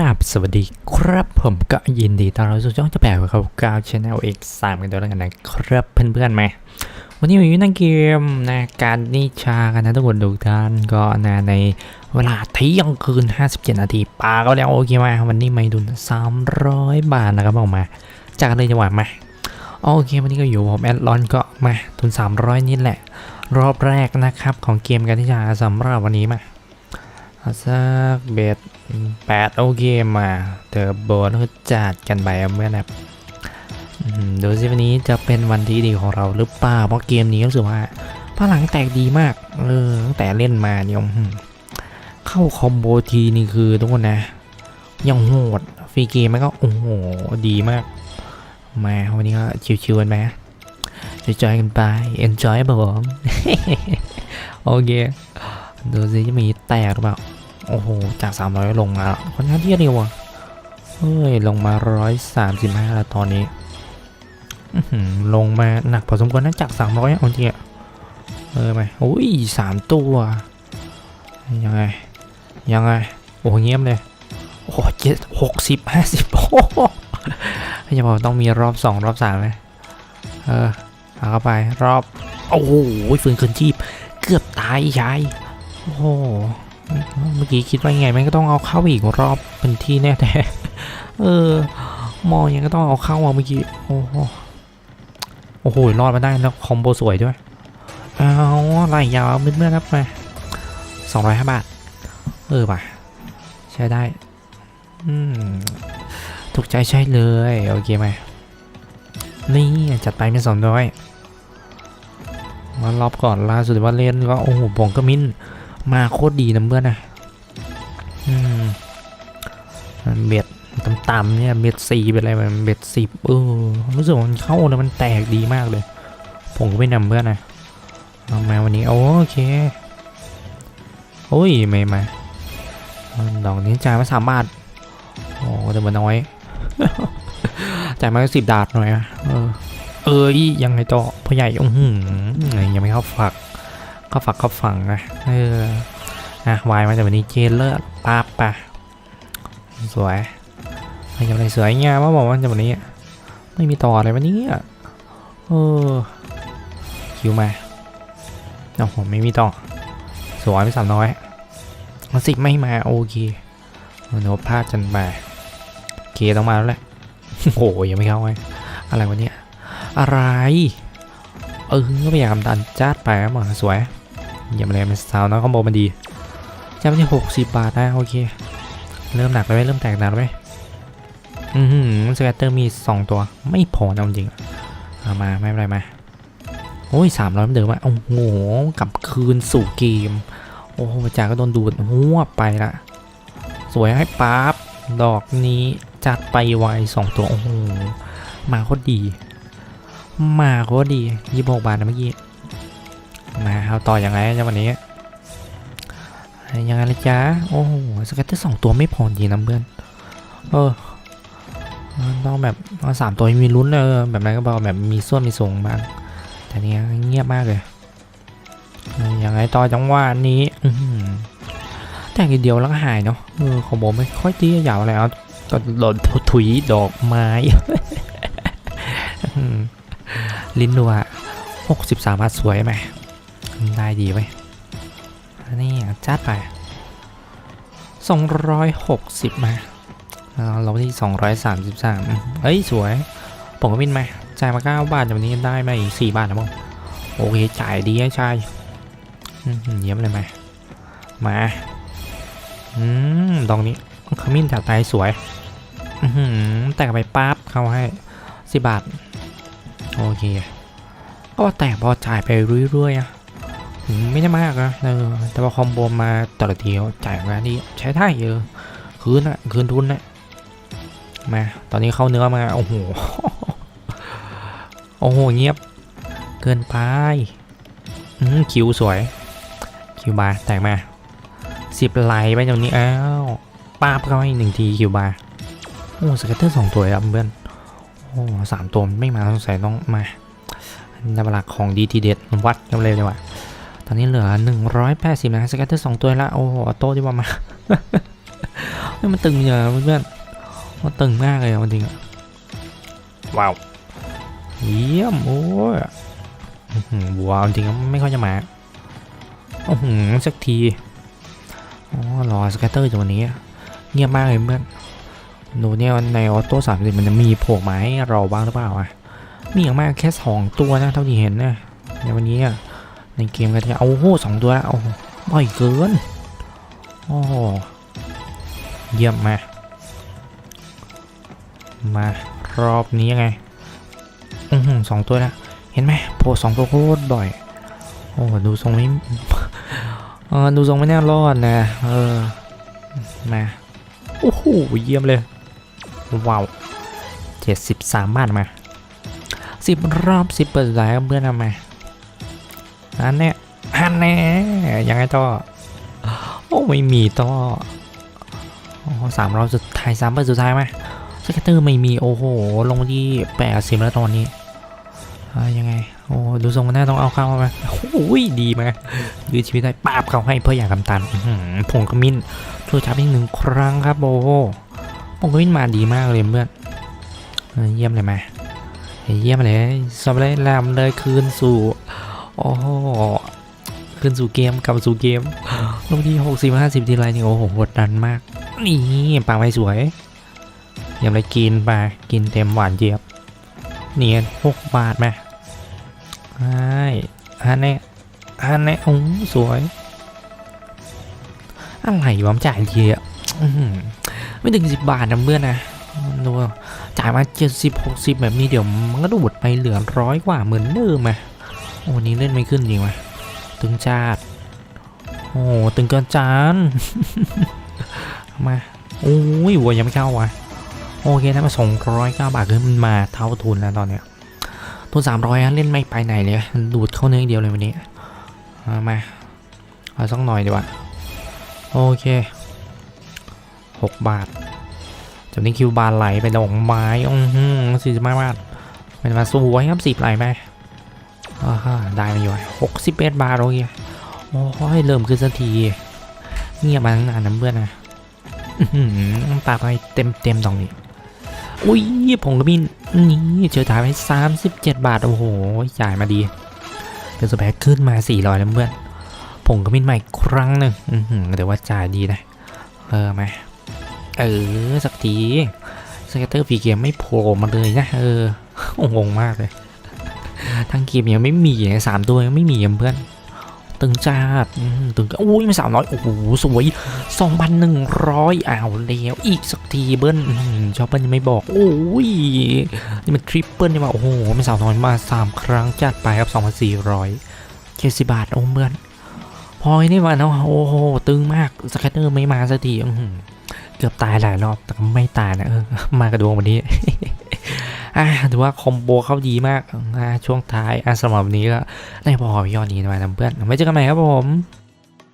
ครับสวัสดีครับผมก็ยินดีต้อนรับสู่ช่องจะแปลกเขาก้าวชแนลเอกสามกันตัวแล้วกันนะครับเพื่อนๆไหมวันนี้ผมอยู่นั่งเกมนะการนิชากันนะทุกคนทุกท่านก็นะในเวลาเที่ยงคืน 57 นาทีปาก็แล้วโอเคไหมวันนี้ไม่ดุน300 บาทนะครับออกมา จากเลยจังหวะมาโอเควันนี้ก็อยู่ผมแอดลอนก็มาทุน 300นี่แหละ รอบแรกนะครับของเกมการนิชาสำหรับวันนี้มา เอาสักเบสแปดโอเคมาเทอร์โบแล้วก็จัดกันไปเมื่อนะครับดูสิวันนี้จะเป็นวันที่ดีของเราหรือเปล่าเพราะเกมนี้รู้สึกว่าพลังแตกดีมากเออตั้งแต่เล่นมาเนี่ยเข้าคอมโบทีนี่คือทุกคนนะ ยังโหดฟรีเกมมันก็โอ้โหดีมาก มาวันนี้ก็ชิวๆกันไปจอยกันไป enjoy ครับผมโอเคดูสิจะมีแตกหรือเปล่า โอ้โห จาก 300 ลงมาค่อนข้างที่เร็วอะเฮ้ย ลงมา 135 แล้วตอนนี้ลงมาหนักพอสมควรนะจาก 300เอาจริงอะเออไหมโอ้ยสามตัว ยังไง ยังไง โอ้เงียบเลย โอ้เจ็ดหกสิบห้าสิบโอ้โหจะบอกต้องมีรอบสองรอบสามไหมเออเอาเข้าไปรอบ โอ้โหฝืนคืนชีพ เกือบตายชาย โอ้ เมื่อกี้คิดว่ายังไงมันก็ต้องเอาเข้าอีกรอบเป็นที่แน่แต่เออ มองยังก็ต้องเอาเข้ามาเมื่อกี้ โอ้โหโอ้โหรอดมาได้แล้วคอมโบสวยด้วย เอาไหลยาวเมื่อๆครับมาสองร้อยห้าบาท เออป่ะ ใช้ได้ อืม ถูกใจใช่เลย โอเคไหมนี่จัดไปเป็นสองร้อยมารอบก่อนล่าสุดว่าเล่นก็โอ้โหบงก็มิน มาโคตรดีนะเพื่อนนะอืมเบ็ดต่ำๆเนี่ยเบ็ดสี่เป็นอะไรมันเบ็ดสิบเออรู้สึกมันเข้าแล้วมันแตกดีมากเลย ผมก็ไม่นำเพื่อนนะเอามาวันนี้โอเคโอ้ยไม่มาดอกนี้จ่ายมาสามบาทโอ้แต่มันน้อยจ่ายมาสิบดาทหน่อยอะเออเอออียังไงต่อพ่อใหญ่อื้อหือยังไม่เข้าฝัก เขาฝักเข้าฝังนะเออนะวายมาจากวันนี้เจนเลิศปั๊บปะสวยไม่ยังไรสวยงามว่าบอกว่าจากวันนี้ ไม่มีต่ออะไรวันนี้เออคิวมาโอ้โหไม่มีต่อ สวยไม่สามน้อยมาสิไม่มาโอเคโนพลาดจันมาเคต้องมาแล้วแหละโอ้โหยังไม่เข้าไงอะไรวันนี้อะไร เออก็พยายามดันจัดไปมอสวยอย่ามาเลยมันสาวนะคอมโบมันดีจะไม่ใช่หกสิบบาทนะโอเค เริ่มหนักแล้วไหมเริ่มแตกหนักแล้วไหมอือหือสแกตเตอร์มีสองตัวไม่พอนะจริงเอามาไม่เป็นไรมาโอ้ยสามร้อยเดิมว่าโอ้โหกลับคืนสู่เกม โอ้โหจากก็โดนดูดหัวไปละสวยให้ปั๊บดอกนี้จัดไปไวสองตัวโอ้โหมาโคตรดี มาโคตรดียี่สิบหกบาทนะเมื่อกี้มาเอาต่ออย่างไรจ้าวันนี้ยังไงละจ๊ะโอ้โหสเก็ตเตอร์สองตัวไม่พอจริงนะเพื่อนเออต้องแบบเอาสามตัวมีลุ้นเออแบบนั้นก็บอกแบบมีส่วนมีส่งบ้างแต่เนี้ยเงียบมากเลยยังไงต่อจังหวะนี้อื้แต่ทีเดียวแล้วก็หายเนาะเออของผมไม่ค่อยตียาวอะไรเอาก็หล่นถุยดอกไม้ ลิ้นดัวหกสิบสามบาทสวยไหมได้ดีไว้นี่จัดไปสองร้อยหกสิบมาเราที่สองร้อยสามสิบสามเฮ้ย สวยผมก็วินไหมจ่ายมาเก้าบาทเดี๋ยวนี้ได้ไหมอีกสี่บาทนะมั้งโอเค จ่ายดีให้ชายอืมเยี่ยมเลยไหมมาอืมดอกนี้ขมิ้นจากไตสวยอืแตกไปปั๊บเข้าให้สิบาท โอเค ก็แต่พอจ่ายไปเรื่อยๆอะไม่ได้มากนะเออแต่พอคอมโบมาแต่ละทีจ่ายมานี่ใช้ได้เยอะคืนอะคืนทุนนะมาตอนนี้เข้าเนื้อมาโอ้โหโอ้โหเงียบ เกินไปคิวสวย คิวบาร์แตกมาสิบไลน์ไปตรงนี้อ้าวป้าบเข้าให้หนึ่งทีคิวบาร์โอ้สเก็ตเตอร์สองตัวครับเพื่อน อ้สามตัวไม่มาสงสัยต้องมาในเวลาของดีทีเด็ดวัดกันเลยดีกว่าตอนนี้เหลือ 180นะสเก็ตเตอร์สองตัวละโอ้โหออโต้ดีกว่ามาเฮ้ยมันตึงเยอะเพื่อนๆมันตึงมากเลยอะมันจริงอะว้าวเยี่ยมโอ้ยอื้อหือว้าวจริงๆไม่ค่อยจะมาโอ้โหสักทีอ๋อรอสแกตเตอร์จากวันนี้ เงียบมากเลยเพื่อน ดูเนี่ยในออโต้สามสิบมันจะมีโผล่มาให้เราบ้างหรือเปล่าอะมีอย่างมากแค่สองตัวนะเท่าที่เห็นนะในวันนี้อะในเกมก็จะเอาโอ้โหสองตัวแล้วโอ้บ่อยเกินโอ้โหเยี่ยมมามารอบนี้ยังไงอือสองตัวแล้วเห็นไหมโผล่สองตัวโคตรบ่อยโอ้ดูทรงไม่เออดูทรงไม่น่ารอดนะเออมาโอ้โหเยี่ยมเลย ว้าวเจ็ดสิบสามบาทมาสิบรอบสิบเปิดสายเพื่อนทำมาอันเนี้ยอันแน่ยังไงต่อโอ้ไม่มีต่ออสามรอบสุดท้ายสามเปิดสุดท้ายไหมสเก็ตเตอร์ไม่มีโอ้โหลงที่แปดสิบแล้วตอนนี้ยังไงโอ้ดูทรงมันน่าต้องเอาเข้ามาโอ้ยดีมากยืดชีวิตได้ปาบเขาให้เพื่ออยากกำตันผงกระมิ้นช่วยจับอีกหนึ่งครั้งครับโอ้ ผงกระมินมาดีมากเลยเพื่อนเยี่ยมเลยไหมาเยี่ยมเลยสำเร็จแล้วเลยคืนสู่โอ้โหคืนสู่เกมกลับสู่เกมลงที่หกสิบห้าสิบทีไรนี่โอ้โหกดดันมาก นี่ปากไม่สวยยังเลยกินไปกินเต็มหวานเจี๊ยบเนียนหกบาทไหมใช่ฮันเน่ฮันเน่โอ้สวยอะไรวะมจ่ายเยอะ ไม่ถึงสิบบาทนะเพื่อนนะดูจ่ายมาเจ็ดสิบหกสิบแบบนี้เดี๋ยวมันก็ดูดไปเหลือร้อยกว่าเหมือนเดิมอะโอ้นี้เล่นไม่ขึ้นจริงวะตึงจาดโอ้ตึงเกินจานมาโอ้ยวัวยังไม่เข้าวะโอเคนะมาสองร้อยเก้าบาทคือมันมาเท่าทุนแล้วตอนเนี้ยทุนสามร้อยเล่นไม่ไปไหนเลยดูดเข้าเนื้อเดียวเลยวันนี้มาเอาสักหน่อยดีกว่าโอเค หกบาทจากนี้คิวบาทไหลไปดอกไม้อือหือสี่สิบห้าบาทเป็นมาสวยครับสิบไหลไหมอ่าได้มาอยู่หกสิบเอ็ดบาทโอเคโอ้ยเริ่มขึ้นสักที เงียบมาตั้งนานนะเพื่อนนะอื้อหือปาไปเต็มเต็มตรงนี้ อุ้ยผมก็บินนี่เจอถ่ายไปสามสิบเจ็ดบาท โอ้โหจ่ายมาดีเป็นสแปคขึ้นมาสี่ร้อยแล้วเพื่อนผมก็บินใหม่ครั้งหนึ่งอือหือแต่ว่าจ่ายดีนะเออไหม เออ สักทีสเกตเตอร์ฟีเกมไม่โผล่มาเลยนะเอองงมากเลย ทั้งเกมยังไม่มีสามตัวยังไม่มีเพื่อน ตึงจัดตึงโอ้ยไม่สามร้อยโอ้โหสวยสองพันหนึ่งร้อยอ้าวแล้วอีกสักทีเบิ้ลชอบเบิ้ลยังไม่บอกโอ้ยนี่มันทริปเปิลนี่ว่าโอ้โหไม่สาวน้อยมาสามครั้งจัดไปครับสองพันสี่ร้อยเจ็ดสิบบาทโอ้เพื่อนพอยนี่มาเนาะโอ้โหตึงมากสแกตเตอร์ไม่มาสักทีอื เกือบตายหลายรอบแต่ก็ไม่ตายนะเออมากระดวงวันนี้อ่าถือว่าคอมโบเข้าดีมากอะช่วงท้ายอะสำหรับวันนี้ก็ได้พอยอดนี้นะเพื่อนไว้เจอกันใหม่ครับผม